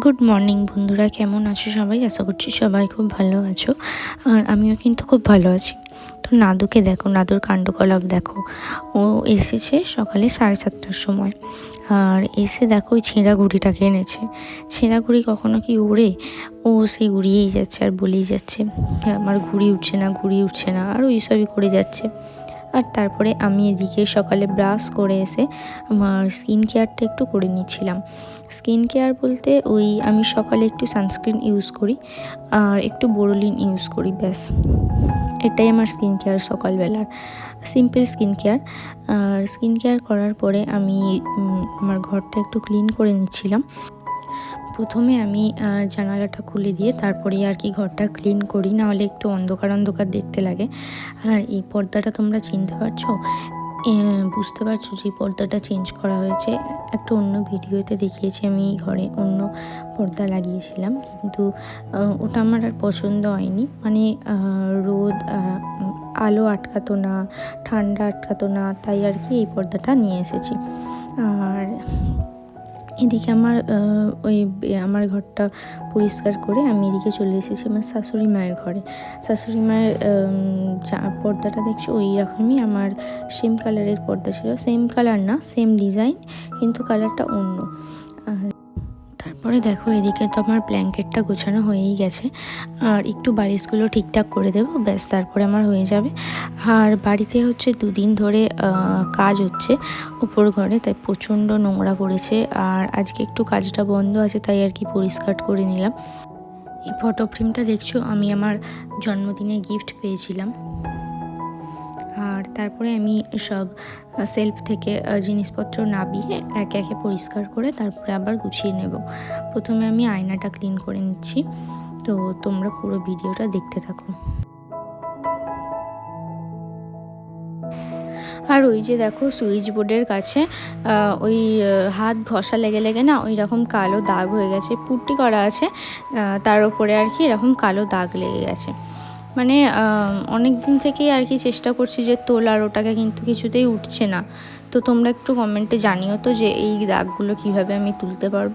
Good morning বন্ধুরা। কেমন আছো সবাই? আশা করছি সবাই খুব ভালো আছো। আর আমিও কিন্তু খুব ভালো আছি। তো নাদুকে দেখো নাদুর কাণ্ডকলাপ দেখো। ও এসেছে সকালে সাড়ে সাতটার সময়। আর এসে দেখো ওই ছেঁড়া ঘুড়িটাকে এনেছে। ছেঁড়া ঘুড়ি কখনো কি উড়ে? ও সেই উড়িয়েই যাচ্ছে আর বলেই যাচ্ছে "হ্যাঁ, আমার ঘুড়ি উঠছে না ঘুড়ি উঠছে না। আর ওই সবই করে যাচ্ছে। আর তারপরে আমি এদিকে সকালে ব্রাশ করে এসে আমার স্কিন কেয়ারটা একটু করে নিচ্ছিলাম। স্কিন কেয়ার বলতে ওই আমি সকালে একটু সানস্ক্রিন ইউজ করি আর একটু বোরোলিন ইউজ করি, ব্যাস। এটাই আমার স্কিন কেয়ার সকালবেলার সিম্পল স্কিন কেয়ার। আর স্কিন কেয়ার করার পরে আমি আমার ঘরটা একটু ক্লিন করে নিচ্ছিলাম। প্রথমে আমি জানালাটা খুলে দিয়ে তারপরে আর কি ঘরটা ক্লিন করি না হলে একটু অন্ধকার অন্ধকার দেখতে লাগে। আর এই পর্দাটা তোমরা চিনতে পারছ? বুঝতে পারছ যে পর্দাটা চেঞ্জ করা হয়েছে। একটা অন্য ভিডিওতে দেখিয়েছি আমি ঘরে, অন্য পর্দা লাগিয়েছিলাম। কিন্তু ওটা আমার আর পছন্দ হয়নি। মানে রোদ আলো আটকাতো না, ঠান্ডা আটকাতো না, তাই আর কি এই পর্দাটা নিয়ে এসেছি। আর এদিকে আমার ওই আমার ঘরটা পরিষ্কার করে আমি এদিকে চলে এসেছি আমার শাশুড়ি মায়ের ঘরে। শাশুড়ি মায়ের যা- পর্দাটা দেখছ ওই রকমই আমার সেম কালারের পর্দা ছিল। সেম কালার না সেম ডিজাইন কিন্তু কালারটা অন্য। তারপরে দেখো, এদিকে তো আমার ব্ল্যাঙ্কেটটা গোছানো হয়েই গেছে। আর একটু বালিশগুলো ঠিকঠাক করে দেবো, ব্যাস তারপরে আমার হয়ে যাবে। আর বাড়িতে হচ্ছে দুদিন ধরে কাজ হচ্ছে উপর ঘরে, তাই প্রচণ্ড নোংরা পড়েছে। আর আজকে একটু কাজটা বন্ধ আছে, তাই আর কি পরিষ্কার করে নিলাম। এই ফটো ফ্রেমটা দেখছ? আমি আমার জন্মদিনে গিফট পেয়েছিলাম। আর তারপরে আমি সব সেলফ থেকে জিনিসপত্র নাবিয়ে একে একে পরিষ্কার করে তারপরে আবার গুছিয়ে নেব। প্রথমে আমি আয়নাটা ক্লিন করে নিচ্ছি। তো তোমরা পুরো ভিডিওটা দেখতে থাকো। আর ওই যে দেখো সুইচ বোর্ডের কাছে ওই হাত ঘষা লেগে লেগে না ওই রকম কালো দাগ হয়ে গেছে, পুট্টি করা আছে তার উপরে আর কি এরকম কালো দাগ লেগে গেছে। মানে অনেক দিন থেকেই আর কি চেষ্টা করছি যে তোলার ওটাকে কিন্তু কিছুতেই উঠছে না। তো তোমরা একটু কমেন্টে জানিও তো যে এই দাগগুলো কীভাবে আমি তুলতে পারব।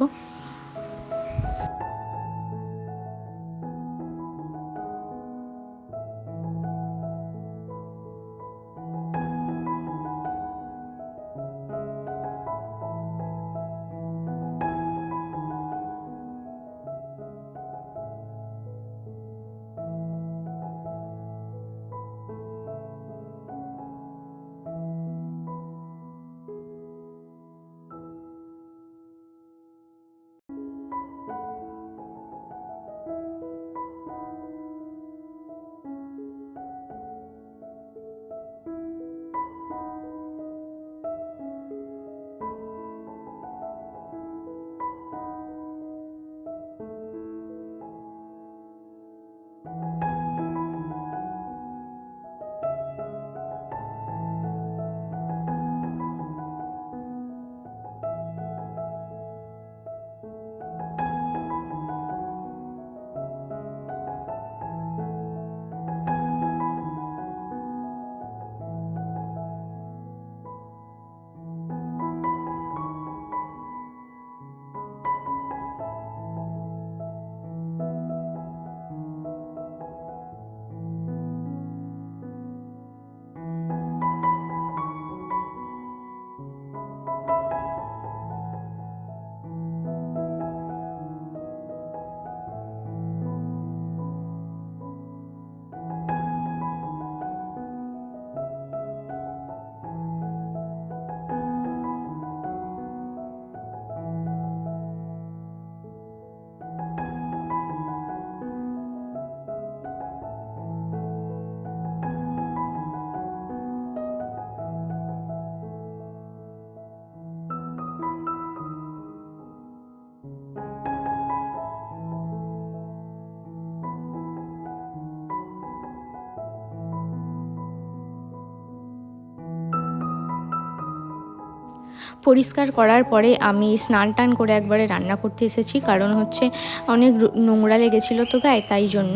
পরিষ্কার করার পরে আমি স্নান টান করে একবারে রান্না করতে এসেছি। কারণ হচ্ছে অনেক নোংরা লেগেছিলো তো গায়ে, তাই জন্য।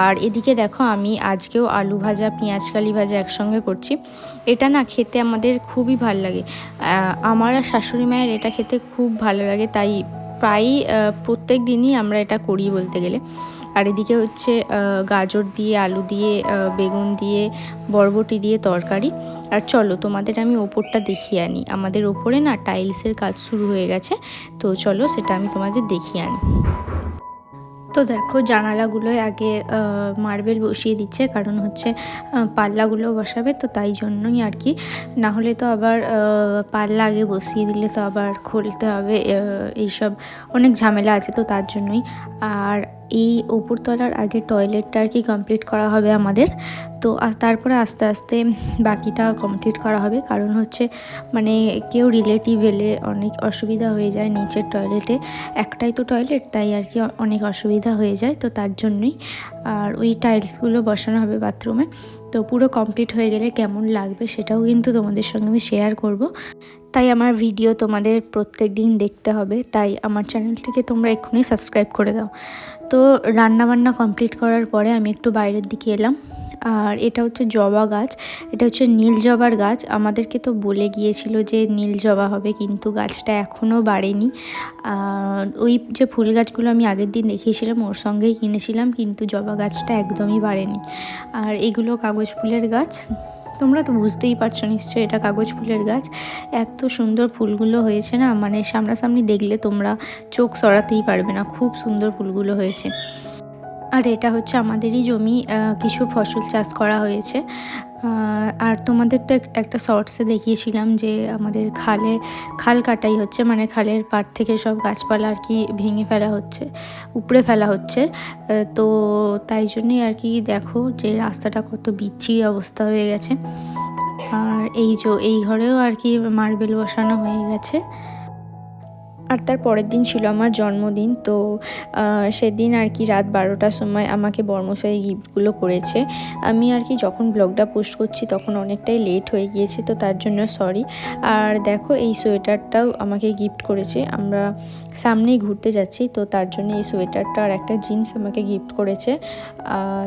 আর এদিকে দেখো আমি আজকেও আলু ভাজা, পেঁয়াজ, কালি ভাজা একসঙ্গে করছি। এটা না খেতে আমাদের খুবই ভালো লাগে। আমার আর শাশুড়ি মায়ের এটা খেতে খুব ভালো লাগে, তাই প্রায়ই প্রত্যেক দিনই আমরা এটা করি বলতে গেলে। আর এদিকে হচ্ছে গাজর দিয়ে, আলু দিয়ে বেগুন দিয়ে, বরবটি দিয়ে তরকারি। আর চলো তোমাদের আমি ওপরটা দেখিয়ে আনি। আমাদের ওপরে না টাইলসের কাজ শুরু হয়ে গেছে, তো চলো সেটা আমি তোমাদের দেখিয়ে আনি। তো দেখো জানালাগুলোয় আগে মার্বেল বসিয়ে দিচ্ছে, কারণ হচ্ছে পাল্লাগুলো বসাবে, তো তাই জন্যই আর কি। না হলে তো আবার পাল্লা আগে বসিয়ে দিলে তো আবার খুলতে হবে এইসব অনেক ঝামেলা আছে, তো তার জন্যই। আর এই ওপরতলার আগে টয়লেটটা আর কি কমপ্লিট করা হবে আমাদের। তো তারপরে আস্তে আস্তে বাকিটা কমপ্লিট করা হবে। কারণ হচ্ছে মানে কেউ রিলেটিভ এলে অনেক অসুবিধা হয়ে যায় নিচের টয়লেটে একটাই তো টয়লেট তাই আর কি অনেক অসুবিধা হয়ে যায়। তো তার জন্যই আর ওই টাইলসগুলো বসানো হবে বাথরুমে তো পুরো কমপ্লিট হয়ে গেলে কেমন লাগবে সেটাও কিন্তু তোমাদের সঙ্গে আমি শেয়ার করব। তাই আমার ভিডিও তোমাদের প্রত্যেক দিন দেখতে হবে, তাই আমার চ্যানেলটিকে তোমরা এক্ষুনি সাবস্ক্রাইব করে দাও। তো রান্না বান্না কমপ্লিট করার পরে আমি একটু বাইরের দিকে এলাম, আর এটা হচ্ছে জবা গাছ, এটা হচ্ছে নীল জবার গাছ। আমাদেরকে তো বলে গিয়েছিল যে নীল জবা হবে, কিন্তু গাছটা এখনও বাড়েনি। ওই যে ফুল গাছগুলো আমি আগের দিন দেখিয়েছিলাম, ওর সঙ্গেই কিনেছিলাম, কিন্তু জবা গাছটা একদমই বাড়েনি। আর এগুলো কাগজ ফুলের গাছ। তোমরা তো বুঝতেই পারছ নিশ্চয়ই এটা কাগজ ফুলের গাছ। এত সুন্দর ফুলগুলো হয়েছে না মানে সামনাসামনি দেখলে তোমরা চোখ সরাতেই পারবে না, খুব সুন্দর ফুলগুলো হয়েছে। আর এটা হচ্ছে আমাদেরই জমি কিছু ফসল চাষ করা হয়েছে। আর তোমাদের তো এক- একটা শর্টসে দেখিয়েছিলাম যে আমাদের খালে, খাল কাটাই হচ্ছে মানে খালের পাড় থেকে সব গাছপালা আর কি ভেঙে ফেলা হচ্ছে, উপড়ে ফেলা হচ্ছে। তো তাই জন্যই আর কি দেখো যে রাস্তাটা কত বিচ্ছিরি অবস্থা হয়ে গেছে। আর এই যে, এই ঘরেও আর কি মার্বেল বসানো হয়ে গেছে। আর তার পরের দিন ছিল আমার জন্মদিন, তো সেদিন আর কি রাত বারোটার সময় আমাকে বর্মশাই গিফটগুলো করেছে। আমি আর কি যখন ব্লগটা পোস্ট করছি তখন অনেকটাই লেট হয়ে গিয়েছে, তো তার জন্য সরি। আর দেখো, এই সোয়েটারটাও আমাকে গিফট করেছে। আমরা সামনেই ঘুরতে যাচ্ছি, তো তার জন্য এই সোয়েটারটা আর একটা জিন্স আমাকে গিফট করেছে।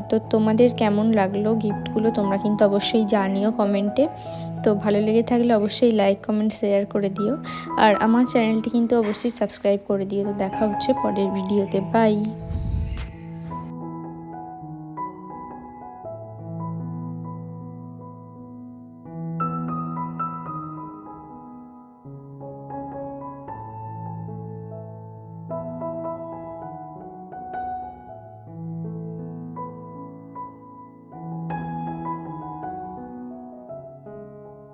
তো তোমাদের কেমন লাগল গিফটগুলো তোমরা কিন্তু অবশ্যই জানিও কমেন্টে। তো ভালো লেগে থাকলে অবশ্যই লাইক কমেন্ট শেয়ার করে দিও। আর আমার চ্যানেলটি কিন্তু অবশ্যই সাবস্ক্রাইব করে দিও। তো দেখা হচ্ছে পরের ভিডিওতে। বাই